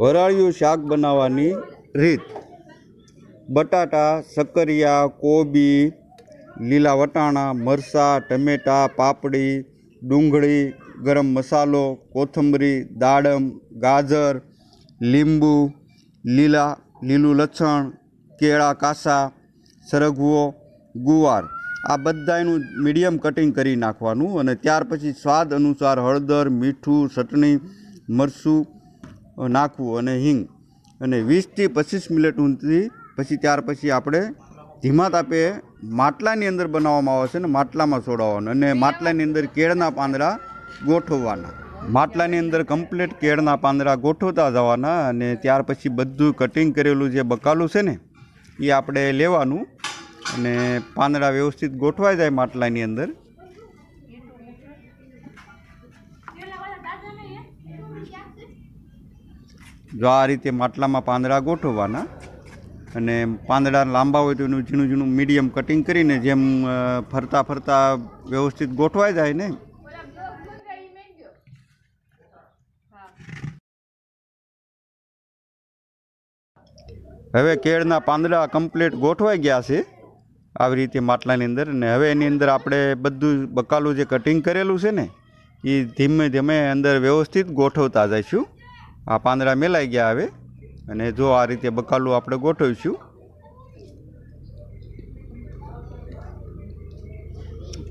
વરાળિયું શાક બનાવવાની રીત. બટાટા, સક્કરિયા, કોબી, લીલા વટાણા, મરચાં, ટમેટાં, પાપડી, ડુંગળી, ગરમ મસાલો, કોથમરી, દાડમ, ગાજર, લીંબુ, લીલા, લીલું લસણ, કેળા કાસા, સરગવો, ગુવાર. આ બધાયનું મીડિયમ કટિંગ કરી નાખવાનું અને ત્યાર પછી સ્વાદ અનુસાર હળદર, મીઠું, ચટણી, મરચું નાખવું અને હિંગ અને વીસથી પચીસ મિનિટ ઊંધી, પછી ત્યાર પછી આપણે ધીમા તાપે માટલાની અંદર બનાવવામાં આવે છે ને માટલામાં છોડાવવાનું અને માટલાની અંદર કેળના પાંદડા ગોઠવવાના. માટલાની અંદર કમ્પ્લીટ કેળના પાંદડા ગોઠવતા જવાના અને ત્યાર પછી બધું કટિંગ કરેલું જે બકાલું છે ને, એ આપણે લેવાનું અને પાંદડા વ્યવસ્થિત ગોઠવાઈ જાય માટલાની અંદર. જો આ રીતે માટલામાં પાંદડા ગોઠવવાના અને પાંદડા લાંબા હોય તો એનું ઝીણું ઝીણું મીડિયમ કટિંગ કરીને જેમ ફરતા ફરતા વ્યવસ્થિત ગોઠવાઈ જાય ને હવે કેળના પાંદડા કમ્પ્લીટ ગોઠવાઈ ગયા છે આવી રીતે માટલાની અંદર અને હવે એની અંદર આપણે બધું બકાલું જે કટિંગ કરેલું છે ને એ ધીમે ધીમે અંદર વ્યવસ્થિત ગોઠવતા જઈશું. આ પાંદડા મેલાઈ ગયા હવે. અને જો આ રીતે બકાલું આપણે ગોઠવીશું.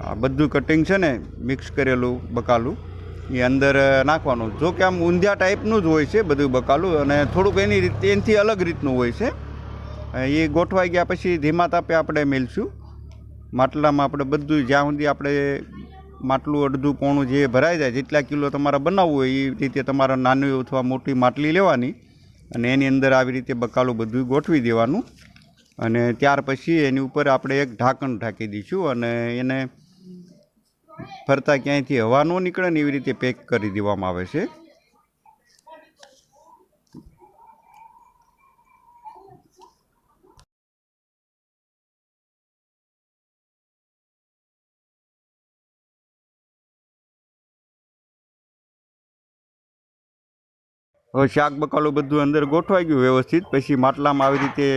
આ બધું કટિંગ છે ને મિક્સ કરેલું બકાલું, એ અંદર નાખવાનું. જો કે આમ ઊંધિયા ટાઈપનું જ હોય છે બધું બકાલું અને થોડુંક એની રીતે, એનાથી અલગ રીતનું હોય છે. એ ગોઠવાઈ ગયા પછી ધીમા તાપે આપણે મેલશું. માટલામાં આપણે બધું જ્યાં સુધી આપણે માટલું, અડધું પોણું જે ભરાઈ જાય, જેટલા કિલો તમારે બનાવવું હોય, એ રીતે તમારે નાની અથવા મોટી માટલી લેવાની અને એની અંદર આવી રીતે બકાલું બધું ગોઠવી દેવાનું. અને ત્યાર પછી એની ઉપર આપણે એક ઢાંકણ ઢાંકી દઈશું અને એને ફરતા ક્યાંયથી હવા ન નીકળે ને એવી રીતે પેક કરી દેવામાં આવે છે. હવે શાક બકાલું બધું અંદર ગોઠવાઈ ગયું વ્યવસ્થિત. પછી માટલામાં આવી રીતે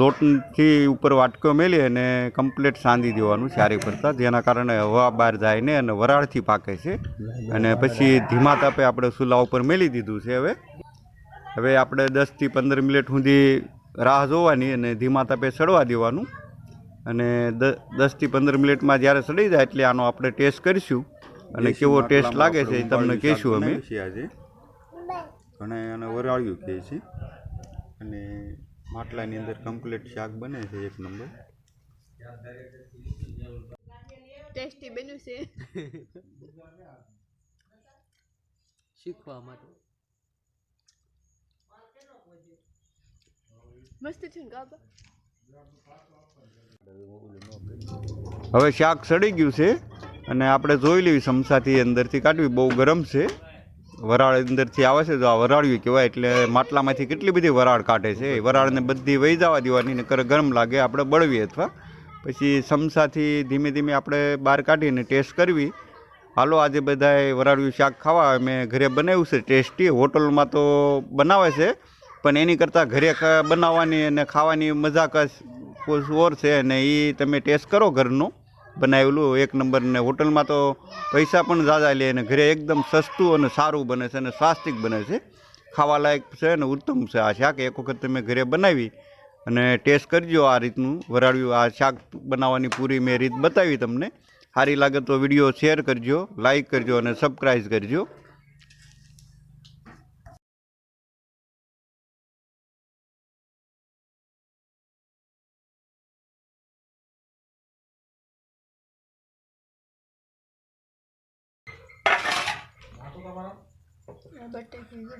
લોટથી ઉપર વાટકો મેલી અને કમ્પ્લેટ સાંધી દેવાનું ચારે ફરતા. જેના કારણે હવા બહાર જાય ને અને વરાળથી પાકે છે. અને પછી ધીમા તાપે આપણે ચૂલા ઉપર મેલી દીધું છે હવે. હવે આપણે દસથી પંદર મિનિટ સુધી રાહ જોવાની અને ધીમા તાપે સડવા દેવાનું. અને દસથી પંદર મિનિટમાં જ્યારે સડી જાય એટલે આનો આપણે ટેસ્ટ કરીશું. અને કેવો ટેસ્ટ લાગે છે એ તમને કહીશું અમે. ઘણા એને વરાળ્યું કહે છે. અને માટલાની અંદર કમ્પ્લીટ શાક બને છે એક નંબર ટેસ્ટી બન્યું છે. શીખવા માટે. મસ્ત છે હવે શાક સડી ગયું છે અને આપણે જોઈ લેવી સમસાથી અંદરથી કાઢવી. બહુ ગરમ છે. વરાળ અંદરથી આવે છે, તો આ વરાળ્યું કહેવાય, એટલે માટલામાંથી કેટલી બધી વરાળ કાઢે છે, એ વરાળને બધી વહી જવા દેવાની ને ગરમ લાગે, આપણે બળવી અથવા. પછી સમસાથી ધીમે ધીમે આપણે બહાર કાઢીને ટેસ્ટ કરવી. હાલો, આજે બધાએ વરાળ્યું શાક ખાવા મેં ઘરે બનાવ્યું છે, ટેસ્ટી, હોટલમાં તો બનાવે છે, પણ એની કરતાં ઘરે બનાવવાની અને ખાવાની મજા કશ ઓર છે, અને એ તમે ટેસ્ટ કરો ઘરનો. બનાવેલું એક નંબર ને હોટલમાં તો પૈસા પણ ઝાઝા લે અને ઘરે એકદમ સસ્તું અને સારું બને છે અને સ્વાસ્તિક બને છે. ખાવા લાયક છે અને ઉત્તમ છે. આ શાક એક વખત તમે ઘરે બનાવી અને ટેસ્ટ કરજો આ રીતનું. વરાળ્યું આ શાક બનાવવાની પૂરી મેં રીત બતાવી તમને. સારી લાગે તો વીડિયો શેર કરજો, લાઈક કરજો અને સબસ્ક્રાઈબ કરજો. બટેકી છે